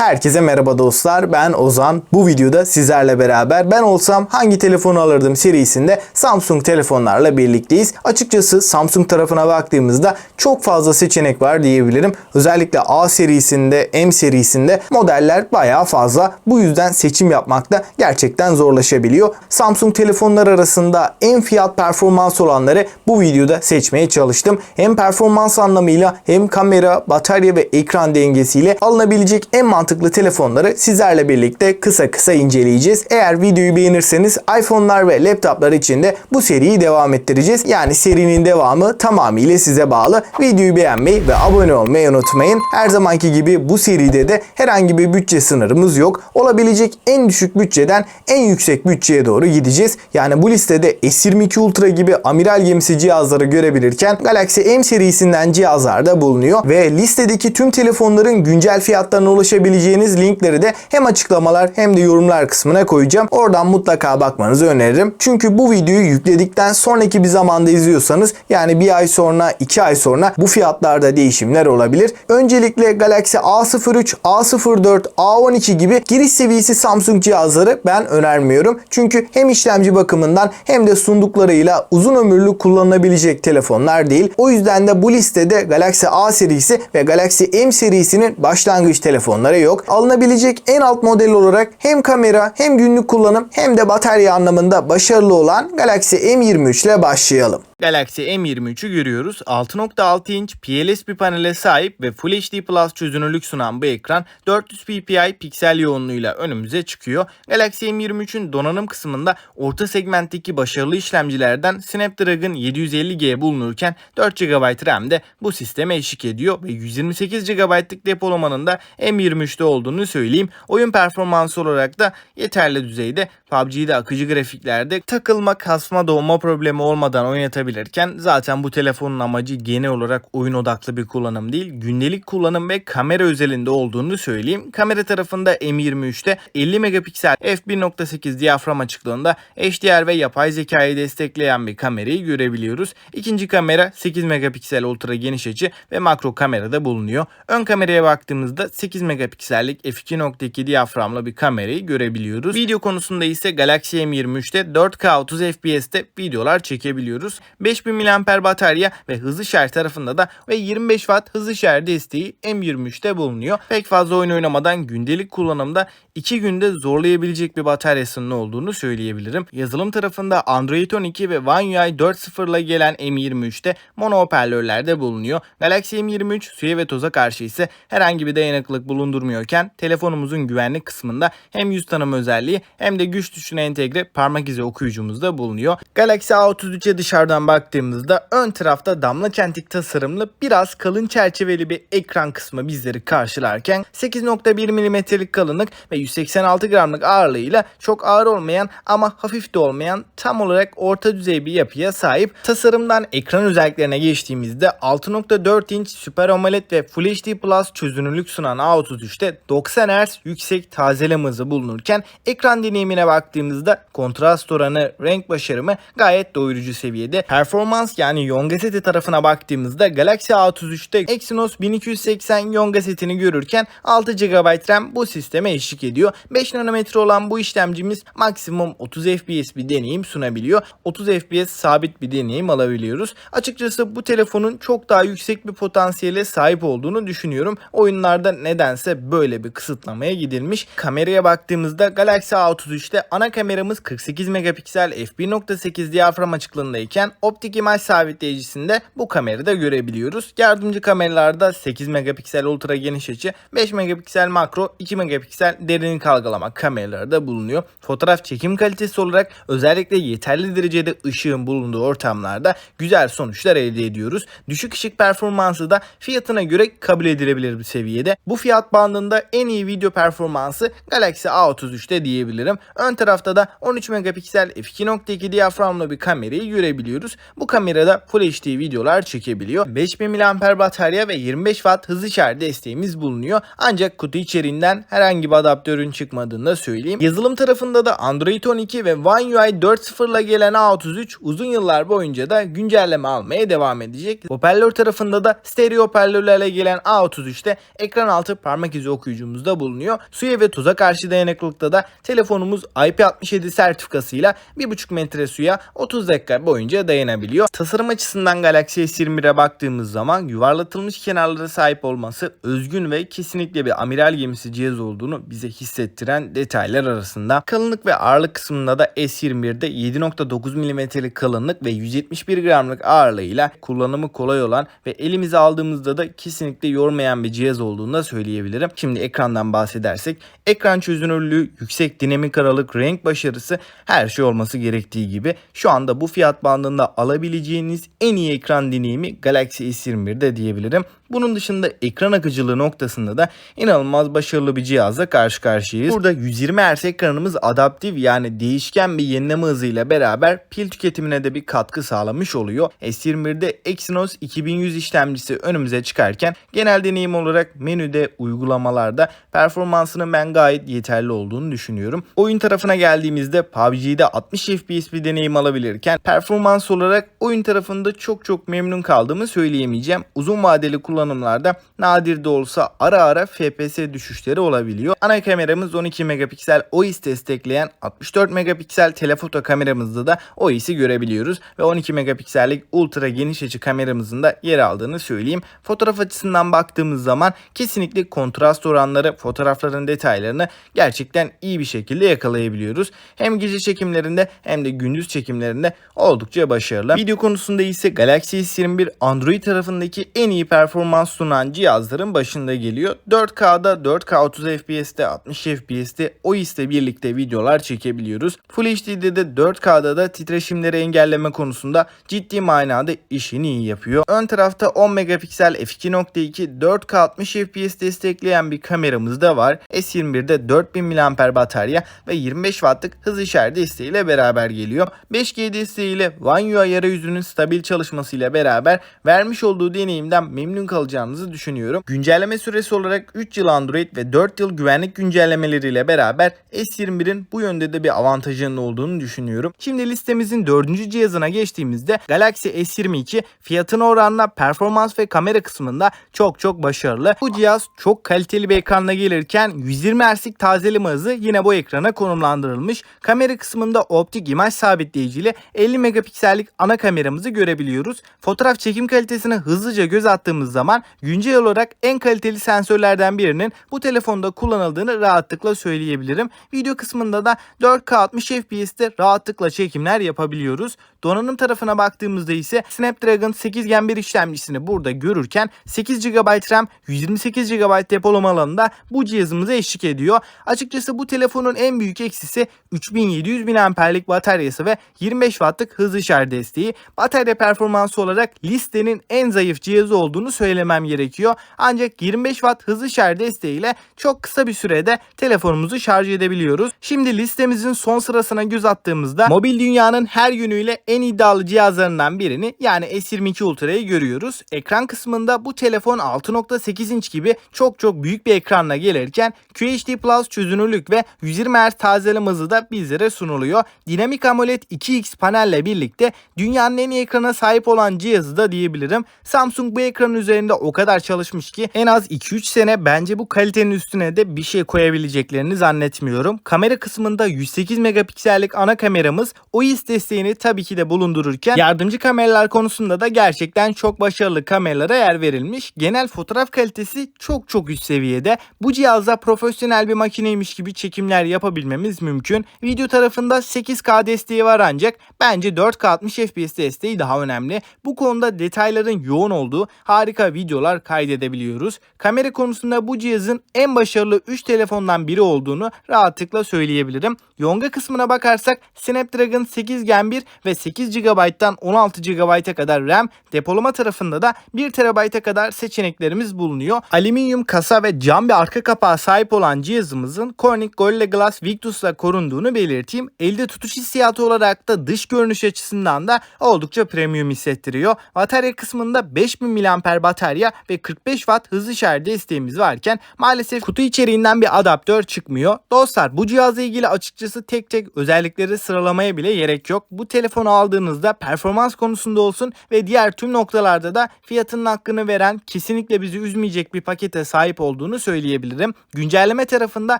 Herkese merhaba dostlar. Ben Ozan. Bu videoda sizlerle beraber ben olsam hangi telefonu alırdım serisinde Samsung telefonlarla birlikteyiz. Açıkçası Samsung tarafına baktığımızda çok fazla seçenek var diyebilirim. Özellikle A serisinde, M serisinde modeller bayağı fazla. Bu yüzden seçim yapmakta gerçekten zorlaşabiliyor. Samsung telefonlar arasında en fiyat performans olanları bu videoda seçmeye çalıştım. Hem performans anlamıyla hem kamera, batarya ve ekran dengesiyle alınabilecek en mantıklı telefonları sizlerle birlikte kısa kısa inceleyeceğiz. Eğer videoyu beğenirseniz iPhone'lar ve laptoplar için de bu seriyi devam ettireceğiz. Yani serinin devamı tamamıyla size bağlı. Videoyu beğenmeyi ve abone olmayı unutmayın. Her zamanki gibi bu seride de herhangi bir bütçe sınırımız yok. Olabilecek en düşük bütçeden en yüksek bütçeye doğru gideceğiz. Yani bu listede S22 Ultra gibi amiral gemisi cihazları görebilirken Galaxy M serisinden cihazlar da bulunuyor ve listedeki tüm telefonların güncel fiyatlarına ulaşabileceğiniz linkleri de hem açıklamalar hem de yorumlar kısmına koyacağım. Oradan mutlaka bakmanızı öneririm. Çünkü bu videoyu yükledikten sonraki bir zamanda izliyorsanız yani bir ay sonra, iki ay sonra bu fiyatlarda değişimler olabilir. Öncelikle Galaxy A03, A04, A12 gibi giriş seviyesi Samsung cihazları ben önermiyorum. Çünkü hem işlemci bakımından hem de sunduklarıyla uzun ömürlü kullanılabilecek telefonlar değil. O yüzden de bu listede Galaxy A serisi ve Galaxy M serisinin başlangıç telefonları yok. Alınabilecek en alt model olarak hem kamera hem günlük kullanım hem de batarya anlamında başarılı olan Galaxy M23 ile başlayalım. Galaxy M23'ü görüyoruz. 6.6 inç PLS bir panele sahip ve Full HD Plus çözünürlük sunan bu ekran 400 ppi piksel yoğunluğuyla önümüze çıkıyor. Galaxy M23'ün donanım kısmında orta segmentteki başarılı işlemcilerden Snapdragon 750G bulunurken 4 GB RAM de bu sisteme eşlik ediyor ve 128 GB'lık depolamanın da M23'te olduğunu söyleyeyim. Oyun performansı olarak da yeterli düzeyde PUBG'de akıcı grafiklerde takılma, kasma, doğma problemi olmadan oynatabilirken zaten bu telefonun amacı genel olarak oyun odaklı bir kullanım değil, gündelik kullanım ve kamera özelinde olduğunu söyleyeyim. Kamera tarafında M23'te 50 megapiksel f1.8 diyafram açıklığında HDR ve yapay zekayı destekleyen bir kamerayı görebiliyoruz. İkinci kamera 8 megapiksel ultra geniş açı ve makro kamerada bulunuyor. Ön kameraya baktığımızda 8 megapiksellik f2.2 diyaframlı bir kamerayı görebiliyoruz. Video konusunda ise Galaxy M23'te 4K 30 FPS'te videolar çekebiliyoruz. 5000 mAh batarya ve hızlı şarj tarafında da ve 25 Watt hızlı şarj desteği M23'te bulunuyor. Pek fazla oyun oynamadan gündelik kullanımda 2 günde zorlayabilecek bir bataryasının olduğunu söyleyebilirim. Yazılım tarafında Android 12 ve One UI 4.0 ile gelen M23'te mono hoparlörlerde bulunuyor. Galaxy M23 suya ve toza karşı ise herhangi bir dayanıklılık bulundurmuyorken telefonumuzun güvenlik kısmında hem yüz tanıma özelliği hem de güç tuşuna entegre parmak izi okuyucumuz da bulunuyor. Galaxy A33'e dışarıdan baktığımızda ön tarafta damla çentik tasarımlı biraz kalın çerçeveli bir ekran kısmı bizleri karşılarken 8.1 mm'lik kalınlık ve 186 gramlık ağırlığıyla çok ağır olmayan ama hafif de olmayan tam olarak orta düzey bir yapıya sahip. Tasarımdan ekran özelliklerine geçtiğimizde 6.4 inç Super AMOLED ve Full HD Plus çözünürlük sunan A33'te 90 Hz yüksek tazeleme hızı bulunurken ekran deneyimine baktığımızda kontrast oranı, renk başarımı gayet doyurucu seviyede. Performans yani Yonga seti tarafına baktığımızda Galaxy A33'te Exynos 1280 Yonga setini görürken 6 GB RAM bu sisteme eşlik ediyor. 5 nanometre olan bu işlemcimiz maksimum 30 FPS bir deneyim sunabiliyor. 30 FPS sabit bir deneyim alabiliyoruz. Açıkçası bu telefonun çok daha yüksek bir potansiyele sahip olduğunu düşünüyorum. Oyunlarda nedense böyle bir kısıtlamaya gidilmiş. Kameraya baktığımızda Galaxy A33'te ana kameramız 48 megapiksel f1.8 diyafram açıklığındayken optik imaj sabitleyicisinde bu kamerayı da görebiliyoruz. Yardımcı kameralarda 8 megapiksel ultra geniş açı, 5 megapiksel makro, 2 megapiksel derinlik algılama kameraları da bulunuyor. Fotoğraf çekim kalitesi olarak özellikle yeterli derecede ışığın bulunduğu ortamlarda güzel sonuçlar elde ediyoruz. Düşük ışık performansı da fiyatına göre kabul edilebilir bir seviyede. Bu fiyat bandında en iyi video performansı Galaxy A33'te diyebilirim. Ön tarafta da 13 megapiksel f2.2 diyaframlı bir kamerayı görebiliyoruz. Görebiliyoruz. Bu kamerada Full HD videolar çekebiliyor. 5000 mAh batarya ve 25 Watt hızlı şarj desteğimiz bulunuyor. Ancak kutu içeriğinden herhangi bir adaptörün çıkmadığını da söyleyeyim. Yazılım tarafında da Android 12 ve One UI 4.0 ile gelen A33 uzun yıllar boyunca da güncelleme almaya devam edecek. Hoparlör tarafında da stereo hoparlörlerle gelen A33'te ekran altı parmak izi okuyucumuz da bulunuyor. Suya ve tuza karşı dayanıklılıkta da telefonumuz IP67 sertifikasıyla 1,5 metre suya 30 dakika boyunca dayanabiliyor. Tasarım açısından Galaxy S21'e baktığımız zaman yuvarlatılmış kenarlara sahip olması özgün ve kesinlikle bir amiral gemisi cihaz olduğunu bize hissettiren detaylar arasında. Kalınlık ve ağırlık kısmında da S21'de 7.9 mm'lik kalınlık ve 171 gramlık ağırlığıyla kullanımı kolay olan ve elimize aldığımızda da kesinlikle yormayan bir cihaz olduğunu da söyleyebilirim. Şimdi ekrandan bahsedersek ekran çözünürlüğü, yüksek dinamik aralık, renk başarısı her şey olması gerektiği gibi şu anda bu fiyat bandında alabileceğiniz en iyi ekran deneyimi Galaxy S21'de diyebilirim. Bunun dışında ekran akıcılığı noktasında da inanılmaz başarılı bir cihazla karşı karşıyayız. Burada 120 Hz ekranımız adaptif yani değişken bir yenileme hızıyla beraber pil tüketimine de bir katkı sağlamış oluyor. S21'de Exynos 2100 işlemcisi önümüze çıkarken genel deneyim olarak menüde, uygulamalarda performansının ben gayet yeterli olduğunu düşünüyorum. Oyun tarafına geldiğimizde PUBG'de 60 FPS bir deneyim alabilirken performans olarak oyun tarafında çok çok memnun kaldığımı söyleyemeyeceğim. Uzun vadeli kullanımlarda nadir de olsa ara ara FPS düşüşleri olabiliyor. Ana kameramız 12 megapiksel OIS destekleyen 64 megapiksel telefoto kameramızda da OIS'i görebiliyoruz ve 12 megapiksellik ultra geniş açı kameramızın da yer aldığını söyleyeyim. Fotoğraf açısından baktığımız zaman kesinlikle kontrast oranları, fotoğrafların detaylarını gerçekten iyi bir şekilde yakalayabiliyoruz. Hem gece çekimlerinde hem de gündüz çekimlerinde oldukça başarılı. Video konusunda ise Galaxy S21 Android tarafındaki en iyi performans sunan cihazların başında geliyor. 4K'da 4K 30 FPS'te 60 FPS'te OIS'le birlikte videolar çekebiliyoruz. Full HD'de de 4K'da da titreşimleri engelleme konusunda ciddi manada işini iyi yapıyor. Ön tarafta 10 megapiksel f2.2 4K 60 FPS destekleyen bir kameramız da var. S21'de 4000 mAh batarya ve 25 Watt'lık hız şarj desteğiyle beraber geliyor. 5G desteğiyle One UI arayüzünün stabil çalışmasıyla beraber vermiş olduğu deneyimden memnun kalacağınızı düşünüyorum. Güncelleme süresi olarak 3 yıl Android ve 4 yıl güvenlik güncellemeleriyle beraber S21'in bu yönde de bir avantajının olduğunu düşünüyorum. Şimdi listemizin 4. cihazına geçtiğimizde Galaxy S22 fiyatına oranla performans ve kamera kısmında çok çok başarılı. Bu cihaz çok kaliteli bir ekranla gelirken 120 Hz'lik tazeleme hızı yine bu ekrana konumlandırılmış. Kamera kısmında optik imaj sabitleyiciyle 50 megapiksellik ana kameramızı görebiliyoruz. Fotoğraf çekim kalitesine hızlıca göz attığımız zaman güncel olarak en kaliteli sensörlerden birinin bu telefonda kullanıldığını rahatlıkla söyleyebilirim. Video kısmında da 4K 60 FPS'te rahatlıkla çekimler yapabiliyoruz. Donanım tarafına baktığımızda ise Snapdragon 8 Gen 1 işlemcisini burada görürken 8 GB RAM, 128 GB depolama alanında bu cihazımıza eşlik ediyor. Açıkçası bu telefonun en büyük eksisi 3700 mAh'lik bataryası ve 25 Watt'lık hızlı şarj desteği. Batarya performansı olarak listenin en zayıf cihazı olduğunu söylemem gerekiyor. Ancak 25 Watt hızlı şarj desteğiyle çok kısa bir sürede telefonumuzu şarj edebiliyoruz. Şimdi listemizin son sırasına göz attığımızda mobil dünyanın her yönüyle en iddialı cihazlarından birini yani S22 Ultra'yı görüyoruz. Ekran kısmında bu telefon 6.8 inç gibi çok çok büyük bir ekranla gelirken QHD Plus çözünürlük ve 120 Hz tazeleme hızı da bizlere sunuluyor. Dinamik AMOLED 2X panelle birlikte dünyanın en iyi ekrana sahip olan cihazı da diyebilirim. Samsung bu ekranın üzerinde o kadar çalışmış ki en az 2-3 sene bence bu kalitenin üstüne de bir şey koyabileceklerini zannetmiyorum. Kamera kısmında 108 megapiksellik ana kameramız OIS desteğini tabii ki de bulundururken yardımcı kameralar konusunda da gerçekten çok başarılı kameralara yer verilmiş. Genel fotoğraf kalitesi çok çok üst seviyede. Bu cihazla profesyonel bir makineymiş gibi çekimler yapabilmemiz mümkün. Video tarafında 8K desteği var ancak bence 4K 60 FPS desteği daha önemli. Bu konuda detayların yoğun olduğu harika videolar kaydedebiliyoruz. Kamera konusunda bu cihazın en başarılı 3 telefondan biri olduğunu rahatlıkla söyleyebilirim. Yonga kısmına bakarsak Snapdragon 8 Gen 1 ve 8 GB'dan 16 GB'a kadar RAM, depolama tarafında da 1 TB'a kadar seçeneklerimiz bulunuyor. Alüminyum kasa ve cam bir arka kapağı sahip olan cihazımızın Corning Gorilla Glass Victus'la korunduğunu belirteyim. Elde tutuş hissiyatı olarak da dış görünüş açısından da oldukça premium hissettiriyor. Batarya kısmında 5000 mAh batarya ve 45 Watt hızlı şarj desteğimiz varken maalesef kutu içeriğinden bir adaptör çıkmıyor. Dostlar bu cihazla ilgili açıkçası tek tek özellikleri sıralamaya bile gerek yok. Bu telefonu aldığınızda performans konusunda olsun ve diğer tüm noktalarda da fiyatının hakkını veren kesinlikle bizi üzmeyecek bir pakete sahip olduğunu söyleyebilirim. Güncelleme tarafında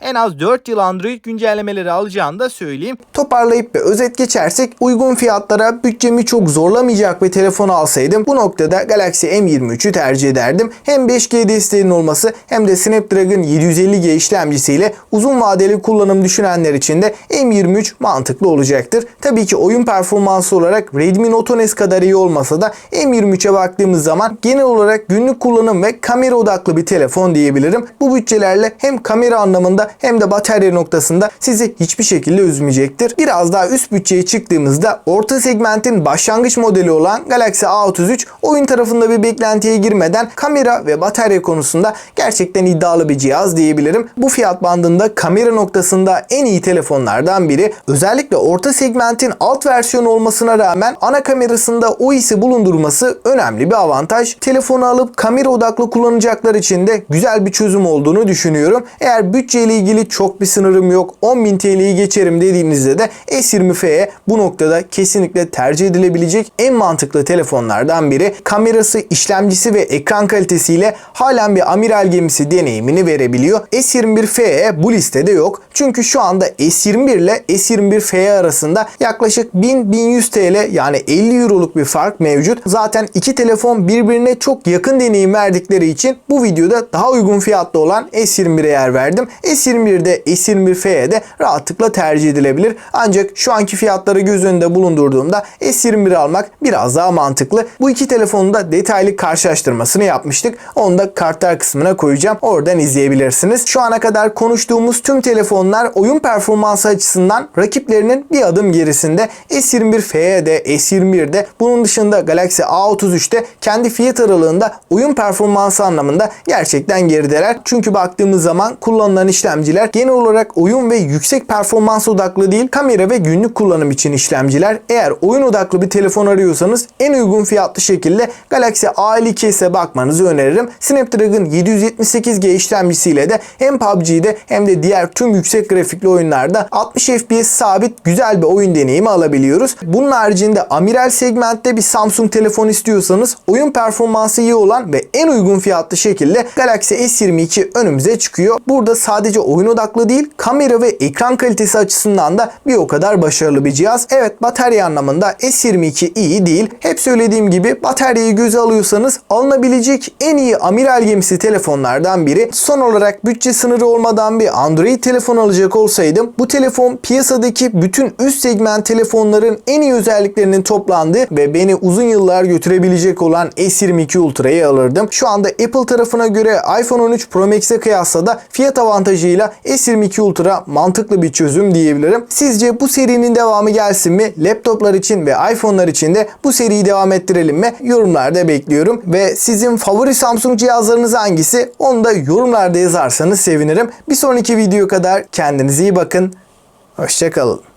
en az 4 yıl Android güncellemeleri alacağını da söyleyeyim. Toparlayıp bir özet geçersek uygun fiyatlara bütçemi çok zorlamayacak bir telefon alsaydım bu noktada Galaxy M23'ü tercih ederdim. Hem 5G desteğinin olması hem de Snapdragon 750G işlemcisiyle uzun vadeli kullanım düşünenler için de M23 mantıklı olacaktır. Tabii ki oyun performansı olarak Redmi Note S kadar iyi olmasa da M23'e baktığımız zaman genel olarak günlük kullanım ve kamera odaklı bir telefon diyebilirim. Bu bütçelerle hem kamera anlamında hem de batarya noktasında sizi hiçbir şekilde üzmeyecektir. Biraz daha üst bütçeye çıktığımızda orta segmentin başlangıç modeli olan Galaxy A33 oyun tarafında bir beklentiye girmeden kamera ve batarya konusunda gerçekten iddialı bir cihaz diyebilirim. Bu fiyat bandında kamera noktasında en iyi telefonlardan biri. Özellikle orta segmentin alt versiyonu olmasına rağmen ana kamerasında o isi bulundurması önemli bir avantaj. Telefonu alıp kamera odaklı kullanacaklar için de güzel bir çözüm olduğunu düşünüyorum. Eğer bütçeyle ilgili çok bir sınırım yok 10.000 TL'yi geçerim dediğinizde de S20F'ye bu noktada kesinlikle tercih edilebilecek en mantıklı telefonlardan biri. Kamerası, işlemcisi ve ekran kalitesiyle halen bir amiral gemisi deneyimini verebiliyor. S21Fe bu listede yok. Çünkü şu anda S21 ile S21Fe arasında yaklaşık 1000-1100 TL yani 50 euroluk bir fark mevcut. Zaten iki telefon birbirine çok yakın deneyim verdikleri için bu videoda daha uygun fiyatlı olan S21'e yer verdim. S21'de S21F'ye de rahatlıkla tercih edilebilir. Ancak şu anki fiyatları göz önünde bulundurduğumda S21 almak biraz daha mantıklı. Bu iki telefonun da detaylı karşılaştırmasını yapmıştık. Onu da kartlar kısmına koyacağım. Oradan izleyebilirsiniz. Şu ana kadar konuştuğumuz tüm telefonlar oyun performansı açısından rakiplerinin bir adım gerisinde. S21F'ye de S21'de bunun dışında Galaxy A33'te kendi fiyat aralığında oyun performansı anlamında gerçekten gerideler. Çünkü baktığımız zaman kullanılan işlemciler genel olarak oyun ve yüksek performans odaklı değil kamera ve günlük kullanım için işlemciler. Eğer oyun odaklı bir telefon arıyorsanız en uygun fiyatlı şekilde Galaxy A52s'e bakmanızı öneririm. Snapdragon 778G işlemcisiyle de hem PUBG'de hem de diğer tüm yüksek grafikli oyunlarda 60 FPS sabit güzel bir oyun deneyimi alabiliyoruz. Bunun haricinde amiral segmentte bir Samsung telefon istiyorsanız oyun performansı iyi olan ve en uygun fiyatlı şekilde Galaxy S22 önümüze çıkıyor. Burada sadece oyun odaklı değil kamera ve ekran kalitesi açısından da bir o kadar başarılı bir cihaz. Evet batarya anlamında S22 iyi değil. Hep söylediğim gibi bataryayı göze alıyorsanız alınabilecek en iyi amiral gemisi telefonlardan biri. Son olarak bütçe sınırı olmadan bir Android telefon alacak olsaydım bu telefon piyasadaki bütün üst segment telefonların en iyi özelliklerinin toplandığı ve beni uzun yıllar götürebilecek olan S22 Ultra'yı alırdım. Şu anda Apple tarafına göre iPhone 13 Pro Max'e kıyasla da fiyat avantajıyla S22 Ultra mantıklı bir çözüm diyebilirim. Sizce bu serinin devamı gelsin mi? Laptoplar için ve iPhone'lar için de bu seriyi devam ettirelim mi? Yorumlarda bekliyorum. Ve sizin favori Samsung cihazlarınız hangisi? Onu da yorumlarda yazarsanız sevinirim. Bir sonraki video kadar kendinize iyi bakın. Hoşçakalın.